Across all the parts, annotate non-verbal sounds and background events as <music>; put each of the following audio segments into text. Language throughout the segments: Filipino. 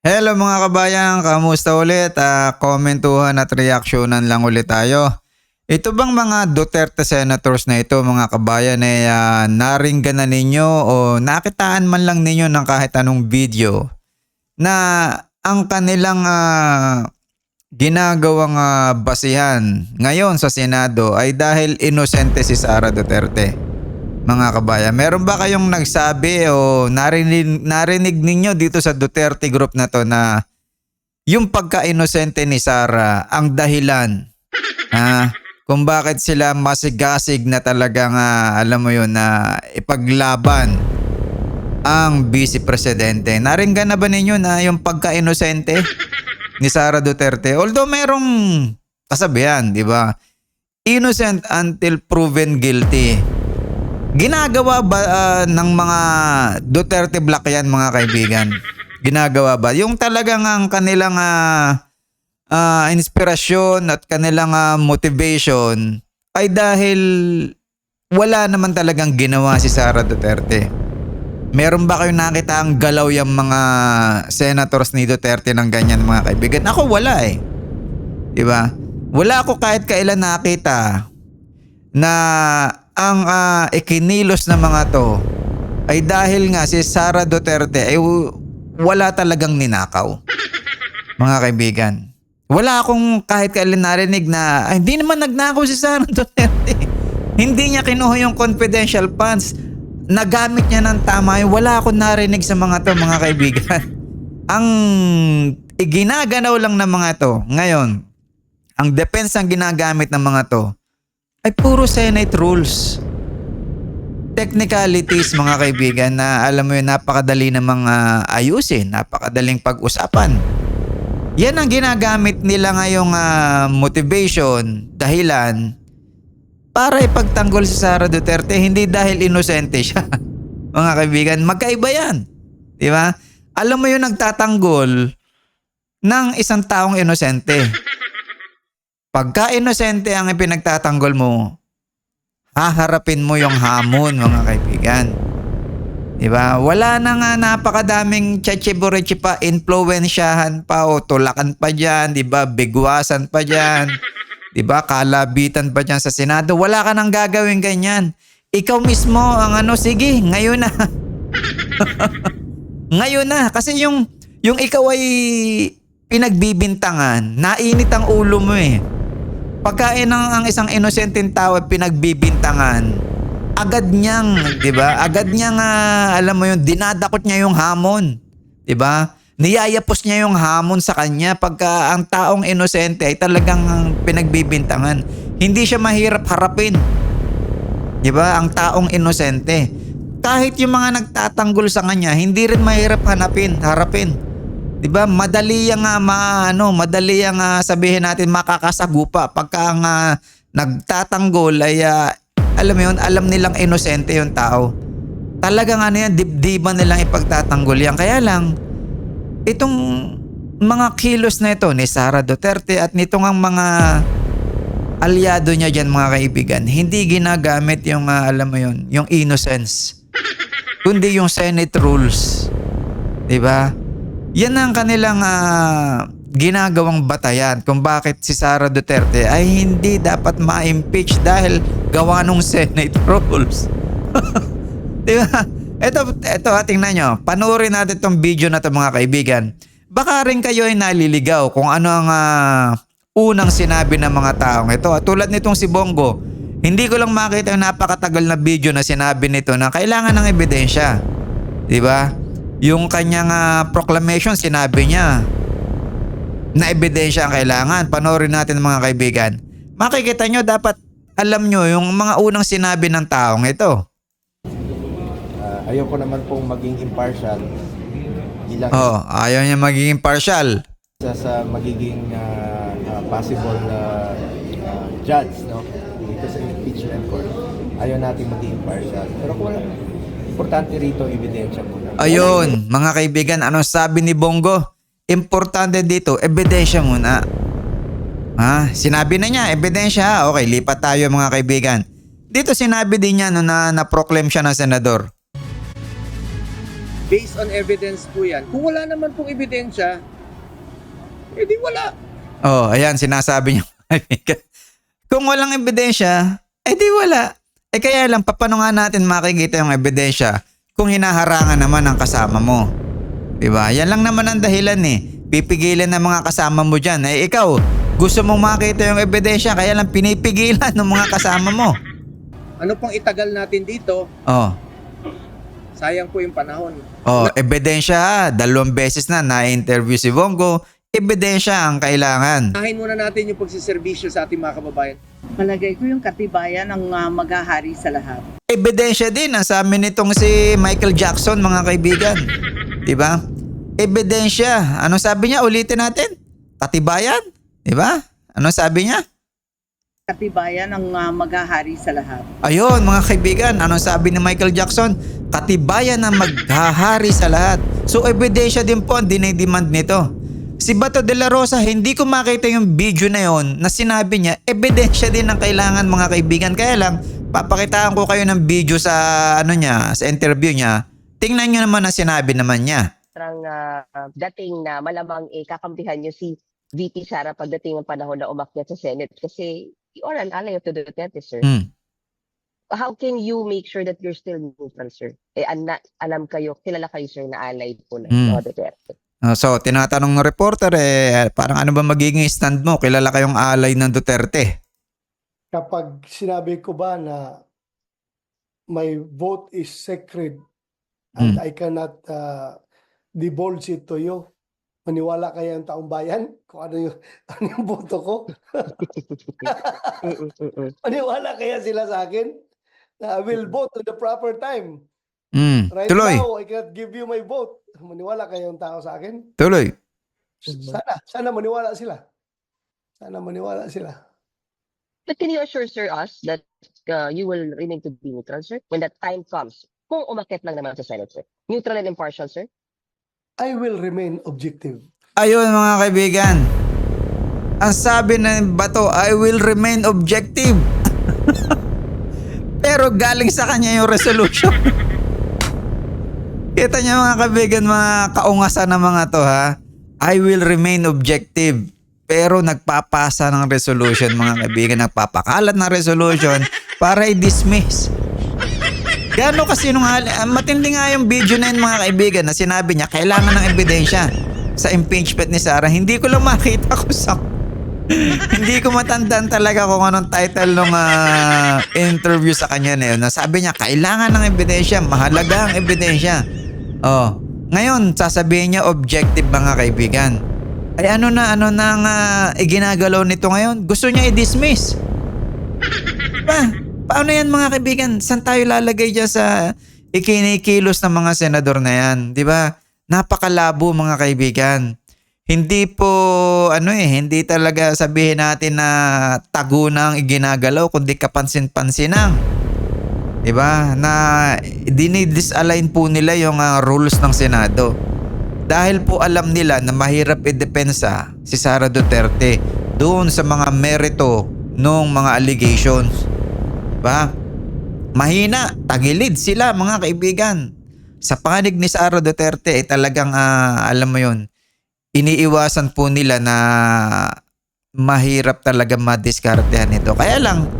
Hello mga kabayan, kamusta ulit? Ah, komentuhan at reaksyonan lang ulit tayo. Ito bang mga Duterte senators na ito mga kabayan ay ah, naringgan na ninyo o nakitaan man lang ninyo ng kahit anong video na ang kanilang ah, ginagawang ah, basihan ngayon sa Senado ay dahil inosente si Sara Duterte mga kabayan. Meron ba kayong nagsabi o narinig, narinig ninyo dito sa Duterte group na to na yung pagka-inosente ni Sara ang dahilan ha, kung bakit sila masigasig na talagang ah, alam mo yun na ipaglaban ang vice presidente. Naringgan na ba ninyo na yung pagka-inosente ni Sara Duterte? Although merong kasabihan, di ba? Innocent until proven guilty. Ginagawa ba ah, ng mga Duterte Black yan mga kaibigan? Ginagawa ba? Yung talagang ang kanilang ah, ah, inspirasyon at kanilang ah, motivation ay dahil wala naman talagang ginawa si Sara Duterte. Meron ba kayong nakita ang galaw yung mga senators ni Duterte ng ganyan mga kaibigan? Ako wala eh. 'Di ba? Wala ako kahit kailan nakita na ang ah, ikinilos ng mga to ay dahil nga si Sara Duterte ay wala talagang ninakaw. Mga kaibigan. Wala akong kahit kailan narinig na ay, hindi naman nagnakaw si Sara <laughs> Duterte. hindi niya kinuha yung confidential funds. Nagamit niya ng tama. Wala akong narinig sa mga to mga kaibigan. <laughs> ang iginaganaw lang ng mga to ngayon, ang defense ang ginagamit ng mga to ay puro Senate rules. Technicalities mga kaibigan na alam mo yun napakadali ng mga ayusin, napakadaling pag-usapan. Yan ang ginagamit nila ngayong ah, motivation, dahilan para ipagtanggol si Sara Duterte hindi dahil inosente siya. <laughs> mga kaibigan, magkaiba yan. Di ba? Alam mo yung nagtatanggol ng isang taong inosente. Pagka inosente ang ipinagtatanggol mo, haharapin mo yung hamon mga kaibigan. Di ba? Wala na nga napakadaming tsatsiburitsi pa, influensyahan pa o tulakan pa dyan, di ba? Bigwasan pa dyan. Di ba? Kalabitan pa dyan sa Senado. Wala ka nang gagawin ganyan. Ikaw mismo ang ano, sige, ngayon na. <laughs> ngayon na. Kasi yung, yung ikaw ay pinagbibintangan, nainit ang ulo mo eh. Pagkain ng ang isang inosenteng tao ay pinagbibintangan, agad niyang, 'di ba? Agad niyang ah, alam mo 'yung dinadakot niya 'yung hamon, 'di ba? Niyayapos niya 'yung hamon sa kanya pagka ang taong inosente ay talagang pinagbibintangan. Hindi siya mahirap harapin. 'Di ba? Ang taong inosente. Kahit 'yung mga nagtatanggol sa kanya, hindi rin mahirap hanapin, harapin. 'Di ba? Madali yang nga ma, ano, madali yang ah, sabihin natin makakasagupa pagka ang ah, nagtatanggol ay ah, alam mo yun, alam nilang inosente yung tao. Talagang ano yan, dibdiban nilang ipagtatanggol yan. Kaya lang, itong mga kilos na ito ni Sara Duterte at nitong ang mga aliado niya dyan mga kaibigan, hindi ginagamit yung ah, alam mo yun, yung innocence. Kundi yung Senate rules. 'Di ba? Yan ang kanilang ah, ginagawang batayan kung bakit si Sara Duterte ay hindi dapat ma-impeach dahil gawa nung Senate <laughs> rules. <laughs> Di ba? Ito, ito ha, tingnan nyo. Panoorin natin itong video na to mga kaibigan. Baka rin kayo ay naliligaw kung ano ang ah, unang sinabi ng mga taong ito. Tulad nitong si Bongo, hindi ko lang makita yung napakatagal na video na sinabi nito na kailangan ng ebidensya. Di ba? Yung kanyang ah, proclamation, sinabi niya na ebidensya ang kailangan. Panoorin natin mga kaibigan. Makikita nyo, dapat alam nyo yung mga unang sinabi ng taong ito. Ah, ayoko naman pong maging impartial bilang Oh, ayaw niya magiging partial. isa sa magiging ah, ah, possible na ah, judge no dito sa impeachment court. Ayaw natin maging impartial. Pero kung importante rito ebidensya muna. Ayun, mga kaibigan, ano sabi ni Bongo? Importante dito, ebidensya muna. Ha? Sinabi na niya, ebidensya. Okay, lipat tayo mga kaibigan. Dito sinabi din niya no, na na-proclaim siya ng senador. Based on evidence po yan. Kung wala naman pong ebidensya, edi wala. Oh, ayan, sinasabi niya. <laughs> Kung walang ebidensya, eh di wala. Eh kaya lang, paano nga natin makikita yung ebidensya kung hinaharangan naman ang kasama mo? Diba? Yan lang naman ang dahilan eh. Pipigilan ng mga kasama mo dyan. Eh ikaw, gusto mong makita yung ebidensya, kaya lang pinipigilan ng mga kasama mo. Ano pang itagal natin dito, Oh, sayang po yung panahon. oh, ebidensya ha. Dalawang beses na na-interview si Bongo. Ebidensya ang kailangan. Unahin muna natin yung pagsiservisyo sa ating mga kababayan. Palagay ko yung katibayan ang ah, maghahari sa lahat. ebidensya din ang sa amin nitong si Michael Jackson mga kaibigan. 'Di ba? Ebidensya. Ano sabi niya? Ulitin natin. Katibayan, 'di ba? Ano sabi niya? Katibayan ang ah, maghahari sa lahat. Ayun mga kaibigan, ano sabi ni Michael Jackson? Katibayan na maghahari sa lahat. So ebidensya din po ang dinidemand nito. Si Bato de la Rosa, hindi ko makita yung video na yon na sinabi niya, ebidensya din ang kailangan mga kaibigan. Kaya lang, papakitaan ko kayo ng video sa ano niya, sa interview niya. Tingnan niyo naman ang sinabi naman niya. parang ah, dating na malamang eh, kakampihan niyo si VP Sara pagdating ng panahon na umakyat sa Senate kasi you are an ally of the Duterte, sir. Hmm. How can you make sure that you're still neutral, sir? Eh, ana, alam kayo, kilala kayo, sir, na ally po ng Hmm. mga Duterte. Uh, so, tinatanong ng reporter, eh, parang ano ba magiging stand mo? Kilala kayong alay ng Duterte. kapag sinabi ko ba na my vote is sacred and Mm. I cannot uh, divulge it to you, maniwala kaya ang taong bayan kung ano yung, <laughs> ano yung boto ko? Mm-mm, <laughs> mm-mm. Maniwala kaya sila sa akin na I will vote at the proper time. Hmm. Right Tuloy, now, I cannot give you my vote. Maniwala kaya ang tao sa akin? tuloy. Sana, sana maniwala sila. Sana maniwala sila. But can you assure, sir, us that uh, you will remain to be neutral, sir, when that time comes? Kung umakyat lang naman sa Senate, sir. Neutral and impartial, sir? I will remain objective. Ayun mga kaibigan. Ang sabi ng bato, I will remain objective. <laughs> Pero galing sa kanya yung resolution. <laughs> Kita niyo mga kaibigan, mga kaungasan ng mga to ha. I will remain objective. Pero nagpapasa ng resolution mga kaibigan. Nagpapakalat ng resolution para i-dismiss. Gano'n kasi nung matindi nga yung video na yun mga kaibigan na sinabi niya kailangan ng ebidensya sa impeachment ni Sarah. Hindi ko lang <laughs> makita kung sa hindi ko matandaan talaga kung anong title ng interview sa kanya na yun. Na sabi niya, kailangan ng ebidensya. Mahalaga ang ebidensya. Oh, ngayon, sasabihin niya objective mga kaibigan. Ay ano na, ano na ang ah, iginagalaw nito ngayon? Gusto niya i-dismiss. <laughs> Pa, paano yan mga kaibigan? Saan tayo lalagay dyan sa ikinikilos ng mga senador na yan? Di ba? Napakalabo mga kaibigan. Hindi po, ano eh, hindi talaga sabihin natin na tago na ang iginagalaw, kundi kapansin-pansin lang. Di ba? Na dinidisalign po nila yung ah, rules ng Senado. Dahil po alam nila na mahirap idepensa si Sara Duterte doon sa mga merito ng mga allegations. Diba? Mahina, tagilid sila mga kaibigan. Sa panganig ni Sara Duterte ay talagang ah, alam mo yon iniiwasan po nila na mahirap talaga madiskartehan ito. Kaya lang,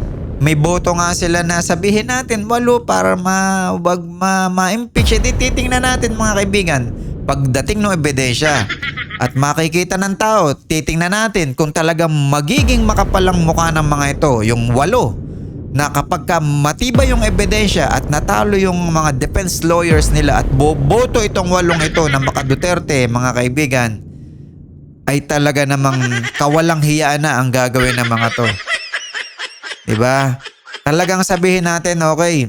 may boto nga sila na sabihin natin, walo para ma, wag ma, ma-impeach. E di titingnan natin mga kaibigan, pagdating ng ebidensya at makikita ng tao, titingnan natin kung talagang magiging makapalang mukha ng mga ito, yung walo, na kapag ka matibay yung ebidensya at natalo yung mga defense lawyers nila at boboto itong walong ito na maka Duterte, mga kaibigan, ay talaga namang kawalang hiyaan na ang gagawin ng mga to. 'Di ba? Talagang sabihin natin, okay,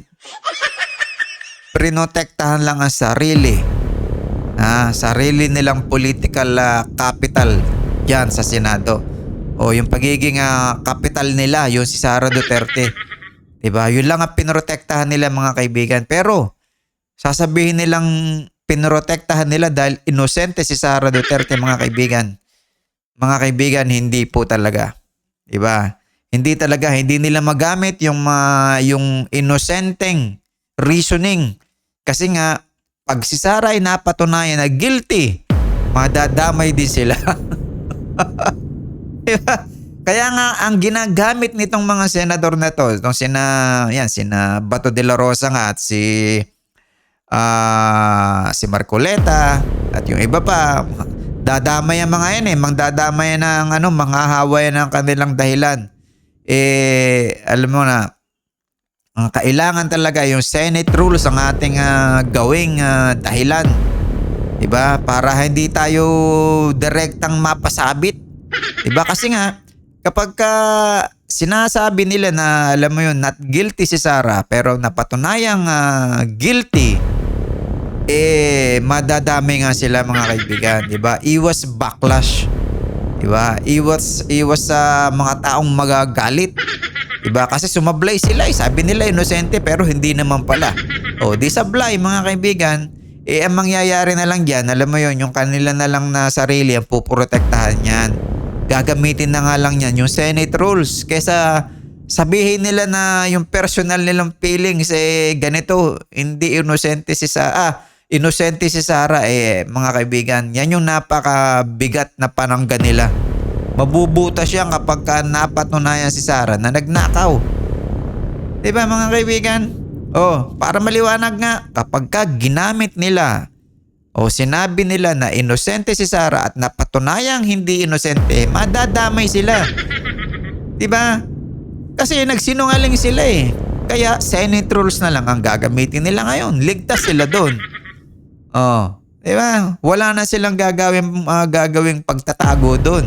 prinotektahan lang ang sarili. Ah, sarili nilang political ah, capital diyan sa Senado. O yung pagiging ah, capital nila, yung si Sara Duterte. 'Di ba? Yun lang ang pinotektahan nila mga kaibigan. Pero sasabihin nilang pinotektahan nila dahil inosente si Sara Duterte mga kaibigan. Mga kaibigan, hindi po talaga. 'Di ba? Hindi talaga hindi nila magamit yung ma- yung inosenteng reasoning kasi nga pag si Sara ay napatunayan na guilty, madadamay din sila. <laughs> Diba? Kaya nga ang ginagamit nitong mga senador na to, itong sina yan sina Bato de la Rosa nga at si ah si Marcoleta at yung iba pa dadamay ang mga yan eh, mangdadamay ng ano, mga haway ng kanilang dahilan. Eh alam mo na ang kailangan talaga yung Senate rules ang ating ah, gawing ah, dahilan. 'Di ba? Para hindi tayo direktang mapasabit. 'Di ba? Kasi nga kapag ka sinasabi nila na alam mo yun, not guilty si Sarah pero napatunayang ah, guilty eh madadami nga sila mga kaibigan, 'di ba? Iwas backlash. 'Di ba? Iwas iwas sa mga taong magagalit. 'Di ba? Kasi sumablay sila, eh. sabi nila inosente pero hindi naman pala. O, di sablay mga kaibigan. Eh ang mangyayari na lang diyan, alam mo 'yon, yung kanila na lang na sarili ang puprotektahan niyan. Gagamitin na nga lang yan yung Senate rules kesa sabihin nila na yung personal nilang feelings eh ganito, hindi inosente si Sa ah, inosente si Sara eh mga kaibigan. Yan yung napakabigat na panangga nila. Mabubutas yan kapag ka napatunayan si Sara na nagnakaw. 'Di ba mga kaibigan? Oh, para maliwanag nga, kapag ka ginamit nila o sinabi nila na inosente si Sara at napatunayang hindi inosente, madadamay sila. 'Di ba? Kasi nagsinungaling sila eh. Kaya Senate rules na lang ang gagamitin nila ngayon. Ligtas sila doon. Oh, 'di ba? Wala na silang gagawin uh, gagawing pagtatago doon.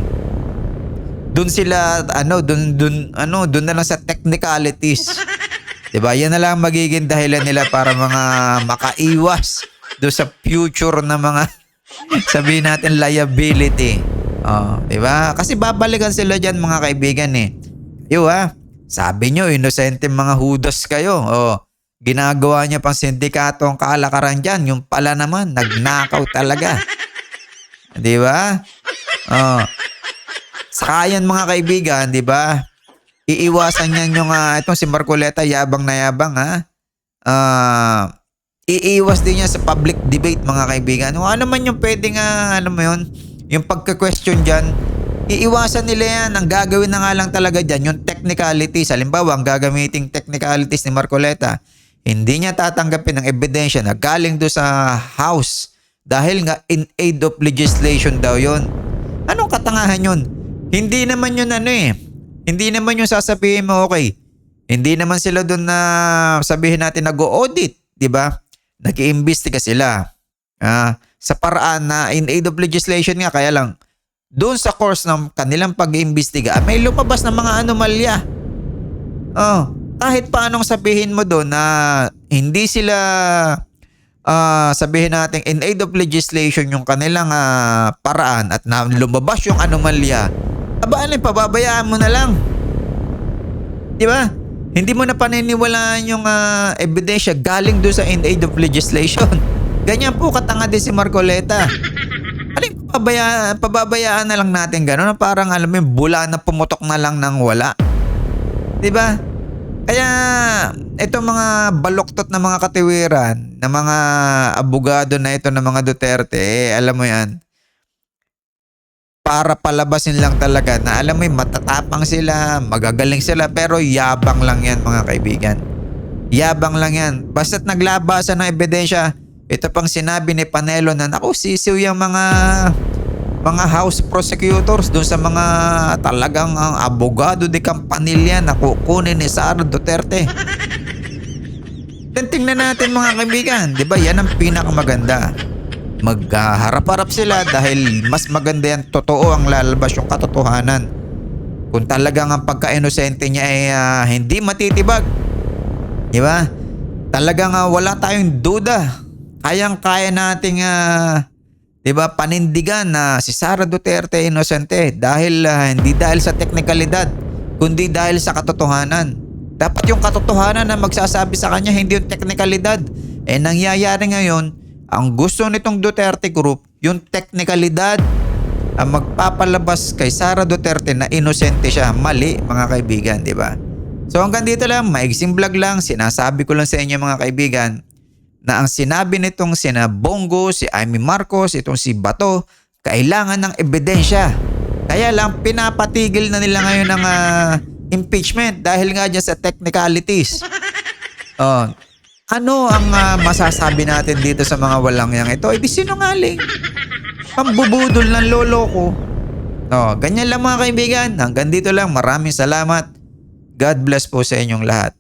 Doon sila ano, doon doon ano, doon na lang sa technicalities. <laughs> 'Di ba? Yan na lang ang magiging dahilan nila para mga makaiwas do sa future na mga <laughs> sabihin natin liability. Oh, 'di ba? Kasi babalikan sila diyan mga kaibigan eh. Yo ha. Sabi nyo, inosente mga hudas kayo. Oh, ginagawa niya pang sindikato ang kalakaran dyan. Yung pala naman, nagnakaw talaga. Di ba? Oh. Saka yan mga kaibigan, di ba? Iiwasan yan yung, ah, itong si Marcoleta, yabang na yabang ha. Ah, iiwas din niya sa public debate mga kaibigan. Kung ano man yung pwedeng, ah, ano mo yun, yung pagka-question dyan, iiwasan nila yan. Ang gagawin na nga lang talaga dyan, yung technicalities. Halimbawa, ang gagamiting technicalities ni Marcoleta, hindi niya tatanggapin ng ebidensya na galing do sa House dahil nga in aid of legislation daw yon. Anong katangahan yun? Hindi naman yun ano eh. Hindi naman yung sasabihin mo, okay, hindi naman sila doon na sabihin natin nag-audit, di ba? Nag-iimbestiga sila. Ah, sa paraan na in aid of legislation nga, kaya lang, doon sa course ng kanilang pag-iimbestiga, may lumabas na mga anomalya. Oh, kahit paanong sabihin mo doon na hindi sila ah, sabihin natin in aid of legislation yung kanilang ah, paraan at na lumabas yung anomalya, aba ano, pababayaan mo na lang. Di ba? Hindi mo na paniniwalaan yung ah, ebidensya galing doon sa in aid of legislation. <laughs> Ganyan po katanga din si Marcoleta. Aling pabaya, pababayaan na lang natin gano'n parang alam mo bula na pumutok na lang ng wala. 'Di ba? Kaya itong mga baloktot na mga katiwiran, na mga abogado na ito ng mga Duterte, eh, alam mo 'yan. Para palabasin lang talaga na alam mo yung matatapang sila, magagaling sila, pero yabang lang yan mga kaibigan. Yabang lang yan. Basta't naglabasan ng ebidensya, ito pang sinabi ni Panelo na naku sisiw yung mga mga house prosecutors doon sa mga talagang ang abogado de Campanilla na kukunin ni Sara Duterte. Then tingnan natin mga kaibigan, di ba yan ang pinakamaganda. Magharap-harap sila dahil mas maganda yan, totoo ang lalabas yung katotohanan. Kung talagang ang pagka-inosente niya ay ah, hindi matitibag. Di ba? Talagang ah, wala tayong duda kayang-kaya nating ah, 'di ba panindigan na si Sara Duterte inosente dahil ah, hindi dahil sa teknikalidad kundi dahil sa katotohanan. Dapat yung katotohanan na magsasabi sa kanya hindi yung teknikalidad. Eh nangyayari ngayon, ang gusto nitong Duterte Group, yung teknikalidad ang magpapalabas kay Sara Duterte na inosente siya. Mali mga kaibigan, 'di ba? So hanggang dito lang, maigsing vlog lang, sinasabi ko lang sa inyo mga kaibigan, na ang sinabi nitong sina Bongo, si Amy Marcos, itong si Bato, kailangan ng ebidensya. Kaya lang pinapatigil na nila ngayon ng ah, impeachment dahil nga dyan sa technicalities. Oh, ano ang ah, masasabi natin dito sa mga walang yang ito? Eh di sinungaling. Pambubudol ng lolo ko. Oh, ganyan lang mga kaibigan. Hanggang dito lang. Maraming salamat. God bless po sa inyong lahat.